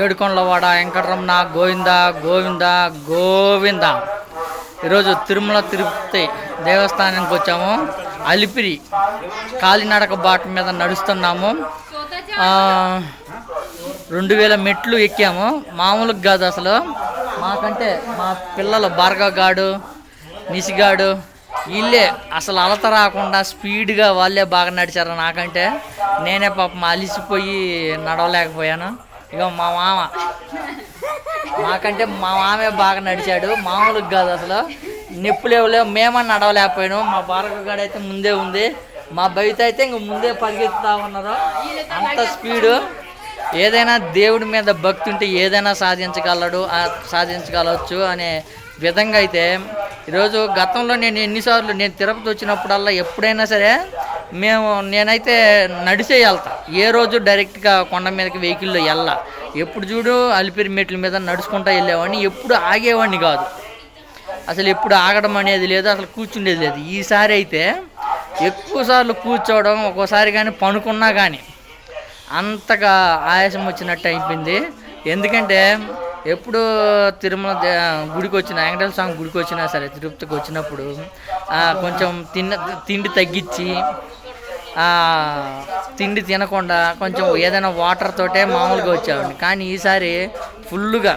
ఏడుకొండలవాడ వెంకటరమణ గోవింద గోవింద గోవింద. ఈరోజు తిరుమల తిరుపతి దేవస్థానానికి వచ్చాము. అలిపిరి కాలినడక బాట మీద నడుస్తున్నాము. రెండు వేల మెట్లు ఎక్కాము. మామూలుగా కాదు అసలు. మాకంటే మా పిల్లలు బార్గగాడు గాడు నిసిగాడు వీళ్ళే అసలు అలత రాకుండా స్పీడ్గా వాళ్ళే బాగా నడిచారు నాకంటే. నేనే పాపం అలిసిపోయి నడవలేకపోయాను. ఇక మా మామ. మాకంటే మా మామే బాగా నడిచాడు. మామూలుగా కాదు అసలు. నొప్పులు లేవు. మేమని నడవలేకపోయాను. మా భార్గవ్ అయితే ముందే ఉంది. మా బయట అయితే ఇంక ముందే పరిగెత్తుతా ఉన్నారు అంత స్పీడు. ఏదైనా దేవుడి మీద భక్తి ఉంటే ఏదైనా సాధించగలడు సాధించగలవచ్చు అనే విధంగా అయితే ఈరోజు గతంలో నేను ఎన్నిసార్లు నేను తిరుపతి వచ్చినప్పుడల్లా ఎప్పుడైనా సరే మేము నేనైతే నడిచే వెళ్తా. ఏ రోజు డైరెక్ట్గా కొండ మీదకి వెహికల్లో వెళ్ళా. ఎప్పుడు చూడు అలిపిరి మెట్ల మీద నడుచుకుంటా వెళ్ళేవాడిని. ఎప్పుడు ఆగేవాడిని కాదు. అసలు ఎప్పుడు ఆగడం అనేది లేదు అసలు కూర్చుండేది లేదు. ఈసారి అయితే ఎక్కువసార్లు కూర్చోవడం ఒక్కోసారి కానీ పనుకున్నా కానీ అంతగా ఆయాసం వచ్చినట్టు అయిపోయింది. ఎందుకంటే ఎప్పుడు తిరుమల గుడికి వచ్చిన వెంకటేశ్వర స్వామి గుడికి వచ్చినా సరే తిరుపతికి వచ్చినప్పుడు కొంచెం తిన్న తిండి తగ్గించి తిండి తినకుండా కొంచెం ఏదైనా వాటర్ తోటే మామూలుగా వచ్చామండి కానీ ఈసారి ఫుల్గా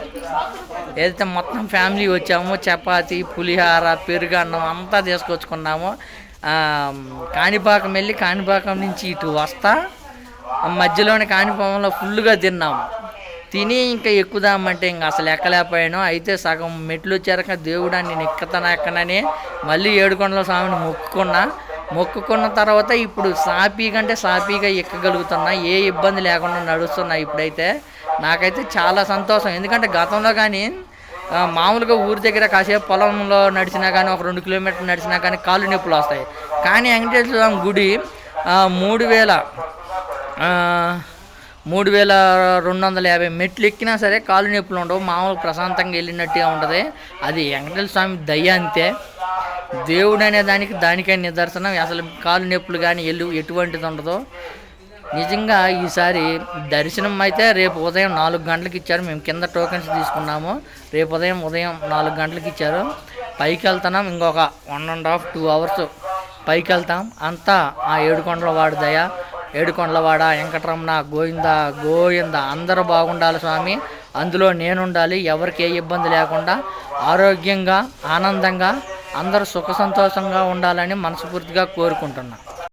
ఏదైతే మొత్తం ఫ్యామిలీ వచ్చామో చపాతి పులిహార పెరుగు అన్నం అంతా తీసుకొచ్చుకున్నాము కాణిపాకం వెళ్ళి కాణిపాకం నుంచి ఇటు వస్తా మధ్యలోని కాణిపాకంలో ఫుల్గా తిన్నాము తిని ఇంకా ఎక్కుదామంటే ఇంకా అసలు ఎక్కలేకపోయాను. అయితే సగం మెట్లు వచ్చారక దేవుడా నేను ఎక్కుతాను ఎక్కనని మళ్ళీ ఏడుకొండల స్వామిని మొక్కుకున్నా. మొక్కుకున్న తర్వాత ఇప్పుడు సాపీగా అంటే సాపీగా ఎక్కగలుగుతున్నా ఏ ఇబ్బంది లేకుండా నడుస్తున్నా ఇప్పుడైతే నాకైతే చాలా సంతోషం. ఎందుకంటే గతంలో కానీ మామూలుగా ఊరి దగ్గర కాసేపు పొలంలో నడిచినా కానీ ఒక రెండు కిలోమీటర్లు నడిచినా కానీ కాళ్ళు నొప్పులు వస్తాయి. కానీ వెంకటేశ్వర స్వామి గుడి మూడు వేల మూడు వేల రెండు వందల యాభై మెట్లు ఎక్కినా సరే కాలు నొప్పులు ఉండవు. మామూలు ప్రశాంతంగా వెళ్ళినట్టుగా ఉంటుంది. అది వెంకటేశ్వర స్వామి దయ అంతే. దేవుడు అనే దానికి దానికే నిదర్శనం. అసలు కాళ్ళు నొప్పులు కానీ ఎల్లు ఎటువంటిది ఉండదు. నిజంగా ఈసారి దర్శనం అయితే రేపు ఉదయం నాలుగు గంటలకు ఇచ్చారు. మేము కింద టోకెన్స్ తీసుకున్నాము. రేపు ఉదయం ఉదయం నాలుగు గంటలకు ఇచ్చారు. పైకి వెళ్తున్నాం. ఇంకొక one and half two hours పైకి వెళ్తాం. అంతా ఆ ఏడుకొండల వాడు దయ ఏడుకొండలవాడ వెంకటరమణ గోవింద గోవింద. అందరూ బాగుండాలి స్వామి. అందులో నేనుండాలి. ఎవరికి ఏ ఇబ్బంది లేకుండా ఆరోగ్యంగా ఆనందంగా అందరూ సుఖ సంతోషంగా ఉండాలని మనస్ఫూర్తిగా కోరుకుంటున్నా.